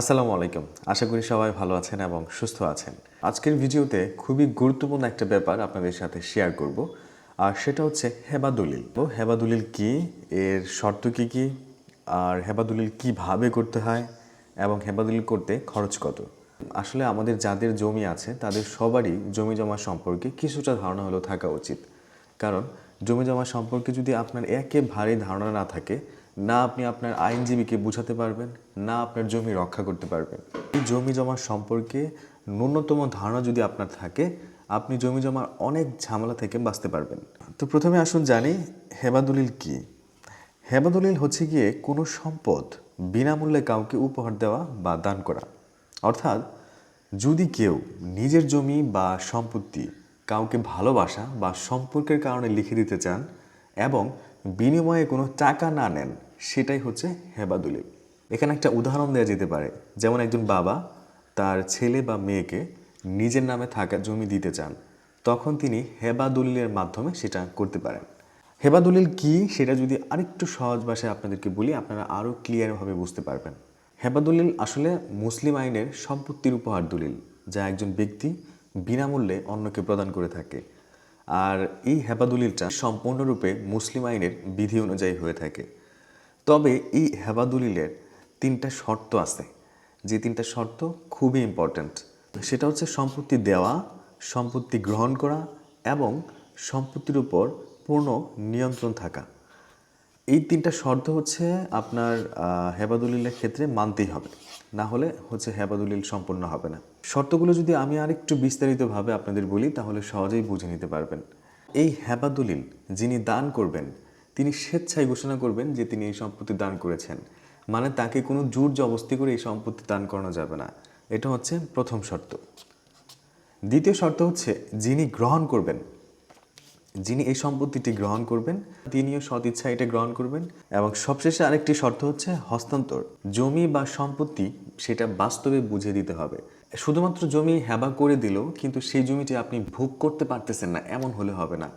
আসসালামু আলাইকুম। আশা করি সবাই ভালো আছেন এবং সুস্থ আছেন। আজকের ভিডিওতে খুবই গুরুত্বপূর্ণ একটা ব্যাপার আপনাদের সাথে শেয়ার করব, আর সেটা হচ্ছে হেবা দলিল। তো হেবা দলিল কি? এর শর্ত কি কি? আর হেবা দলিল কীভাবে করতে হয়? এবং হেবা দলিল করতে খরচ কত? আসলে আমাদের যাদের জমি আছে, তাদের সবারই জমি জমা সম্পর্কে কিছুটা ধারণা হলেও থাকা উচিত। কারণ জমি জমা সম্পর্কে যদি আপনার একেবারে ধারণা না থাকে না আপনি আপনার আইনজীবীকে বোঝাতে পারবেন, না আপনার জমি রক্ষা করতে পারবেন। এই জমি জমা সম্পর্কে ন্যূনতম ধারণা যদি আপনার থাকে, আপনি জমি জমার অনেক ঝামেলা থেকে বাঁচতে পারবেন। তো প্রথমে আসুন জানি, হেবাদলিল কি? হেবাদলিল হচ্ছে গিয়ে কোনো সম্পদ বিনামূল্যে কাউকে উপহার দেওয়া বা দান করা। অর্থাৎ যদি কেউ নিজের জমি বা সম্পত্তি কাউকে ভালোবাসা বা সম্পর্কের কারণে লিখে দিতে চান এবং বিনিময়ে কোনো টাকা না নেন সেটাই হচ্ছে হেবাদলিল এখানে একটা উদাহরণ দেওয়া যেতে পারে। যেমন একজন বাবা তার ছেলে বা মেয়েকে নিজের নামে থাকা জমি দিতে চান। তখন তিনি হেবা দলিলের মাধ্যমে সেটা করতে পারেন। হেবা দলিল কি সেটা যদি আরেকটু সহজ ভাষায় আপনাদেরকে বলি, আপনারা আরও ক্লিয়ারভাবে বুঝতে পারবেন। হেবা দলিল আসলে মুসলিম আইনের সম্পত্তির উপহার দলিল, যা একজন ব্যক্তি বিনামূল্যে অন্যকে প্রদান করে থাকে। আর এই হেবা দলিলটা সম্পূর্ণরূপে মুসলিম আইনের বিধি অনুযায়ী হয়ে থাকে। তবে এই হেবা দলিলের তিনটা শর্ত আছে। যে তিনটা শর্ত খুবই ইম্পর্ট্যান্ট সেটা হচ্ছে সম্পত্তি দেওয়া, সম্পত্তি গ্রহণ করা এবং সম্পত্তির উপর পূর্ণ নিয়ন্ত্রণ থাকা। এই তিনটা শর্ত হচ্ছে আপনার হেবাদুলিলের ক্ষেত্রে মানতেই হবে। না হলে হচ্ছে হেবাদলিল সম্পূর্ণ হবে না। শর্তগুলো যদি আমি আরেকটু বিস্তারিতভাবে আপনাদের বলি, তাহলে সহজেই বুঝে নিতে পারবেন। এই হেবাদলিল যিনি দান করবেন তিনি স্বেচ্ছায় ঘোষণা করবেন যে তিনি এই সম্পত্তি দান করেছেন। মানে তাকে কোনো জোর জবস্তি করে এই সম্পত্তি দান করানো যাবে না। এটা হচ্ছে প্রথম শর্ত। দ্বিতীয় শর্ত হচ্ছে যিনি গ্রহণ করবেন, যিনি এই সম্পত্তিটি গ্রহণ করবেন, তিনিও সৎ ইচ্ছা এটা গ্রহণ করবেন। এবং সবশেষে আরেকটি শর্ত হচ্ছে হস্তান্তর। জমি বা সম্পত্তি সেটা বাস্তবে বুঝে দিতে হবে। শুধুমাত্র জমি হেবা করে দিলেও কিন্তু সেই জমিটি আপনি ভোগ করতে পারতেছেন না, এমন হলে হবে না।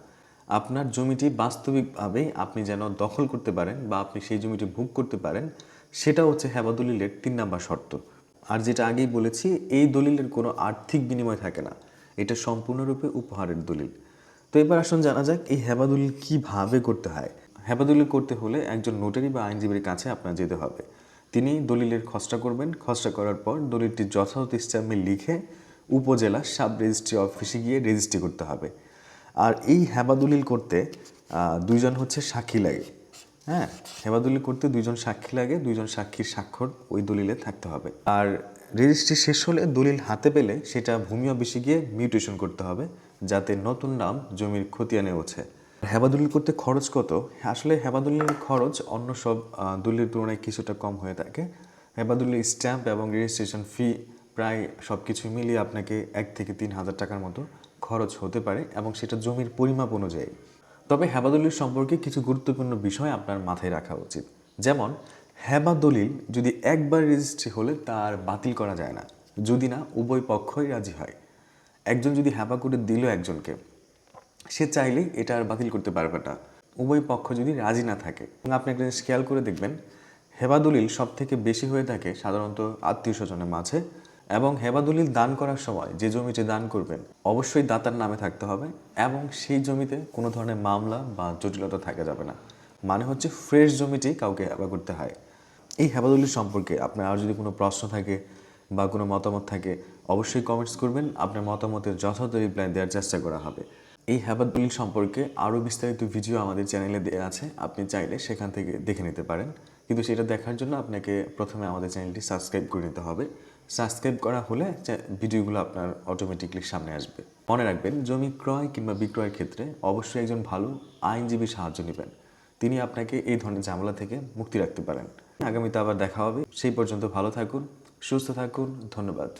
আপনার জমিটি বাস্তবিকভাবে আপনি যেন দখল করতে পারেন বা আপনি সেই জমিটি ভোগ করতে পারেন, সেটা হচ্ছে হেবা দলিলের তিন নাম্বার শর্ত। আর যেটা আগেই বলেছি, এই দলিলের কোনো আর্থিক বিনিময় থাকে না। এটা সম্পূর্ণরূপে উপহারের দলিল। তো এবার আসুন জানা যাক, এই হেবাদলিল কীভাবে করতে হয়? হেবাদলিল করতে হলে একজন নোটারি বা আইনজীবীর কাছে আপনার যেতে হবে। তিনি দলিলের খসড়া করবেন। খসড়া করার পর দলিলটি যথাযথ স্ট্যাম্পে লিখে উপজেলা সাব রেজিস্ট্রি অফিসে গিয়ে রেজিস্ট্রি করতে হবে। আর এই হেবাদলিল করতে দুইজন হচ্ছে সাক্ষী লাগে। হ্যাঁ? হেবাদলিল করতে দুইজন সাক্ষী লাগে, দুইজন সাক্ষীর স্বাক্ষর ওই দলিলে থাকতে হবে। আর রেজিস্ট্রি শেষ হলে দলিল হাতে পেলে সেটা ভূমি অফিসে গিয়ে মিউটেশন করতে হবে, যাতে নতুন নাম জমির খতিয়ানে ওঠে। হেবাদলিল করতে খরচ কত? আসলে হেবাদলিলের খরচ অন্য সব দলিলের তুলনায় কিছুটা কম হয়ে থাকে। হেবাদলিল স্ট্যাম্প এবং রেজিস্ট্রেশন ফি প্রায় সব কিছু মিলিয়ে আপনাকে এক থেকে তিন হাজার টাকার মতো খরচ হতে পারে এবং সেটা জমির পরিমাপ অনুযায়ী। তবে হেবাদলিল সম্পর্কে কিছু গুরুত্বপূর্ণ বিষয় আপনার মাথায় রাখা উচিত। যেমন, হেবাদলিল যদি একবার রেজিস্ট্রি হলে তার বাতিল করা যায় না। যদি না, উভয় পক্ষই রাজি হয়। একজন যদি হ্যাবা করে দিল একজনকে, সে চাইলেই এটা আর বাতিল করতে পারবে না। উভয় পক্ষ যদি রাজি না থাকে। এবং আপনি একটা জিনিস খেয়াল করে দেখবেন, হেবাদলিল সব থেকে বেশি হয়ে থাকে সাধারণত আত্মীয় স্বজনের মাঝে। এবং হেবাদলিল দান করার সময় যে জমিটি দান করবেন, অবশ্যই দাতার নামে থাকতে হবে এবং সেই জমিতে কোনো ধরনের মামলা বা জটিলতা থাকা যাবে না। মানে হচ্ছে ফ্রেশ জমিটি কাউকে হেবা করতে হয়। এই হেবাদলিল সম্পর্কে আপনার আর যদি কোনো প্রশ্ন থাকে বা কোনো মতামত থাকে, অবশ্যই কমেন্টস করবেন। আপনার মতামতের যথাযথ রিপ্লাই দেওয়ার চেষ্টা করা হবে। এই হ্যাবাদ দলিল সম্পর্কে আরও বিস্তারিত ভিডিও আমাদের চ্যানেলে দেওয়া আছে। আপনি চাইলে সেখান থেকে দেখে নিতে পারেন। কিন্তু সেটা দেখার জন্য আপনাকে প্রথমে আমাদের চ্যানেলটি সাবস্ক্রাইব করে নিতে হবে। সাবস্ক্রাইব করা হলে ভিডিওগুলো আপনার অটোমেটিকলি সামনে আসবে। মনে রাখবেন, জমি ক্রয় কিংবা বিক্রয়ের ক্ষেত্রে অবশ্যই একজন ভালো আইনজীবীর সাহায্য নেবেন। তিনি আপনাকে এই ধরনের ঝামেলা থেকে মুক্তি রাখতে পারেন। আগামীতে আবার দেখা হবে। সেই পর্যন্ত ভালো থাকুন, সুস্থ থাকুন, ধন্যবাদ।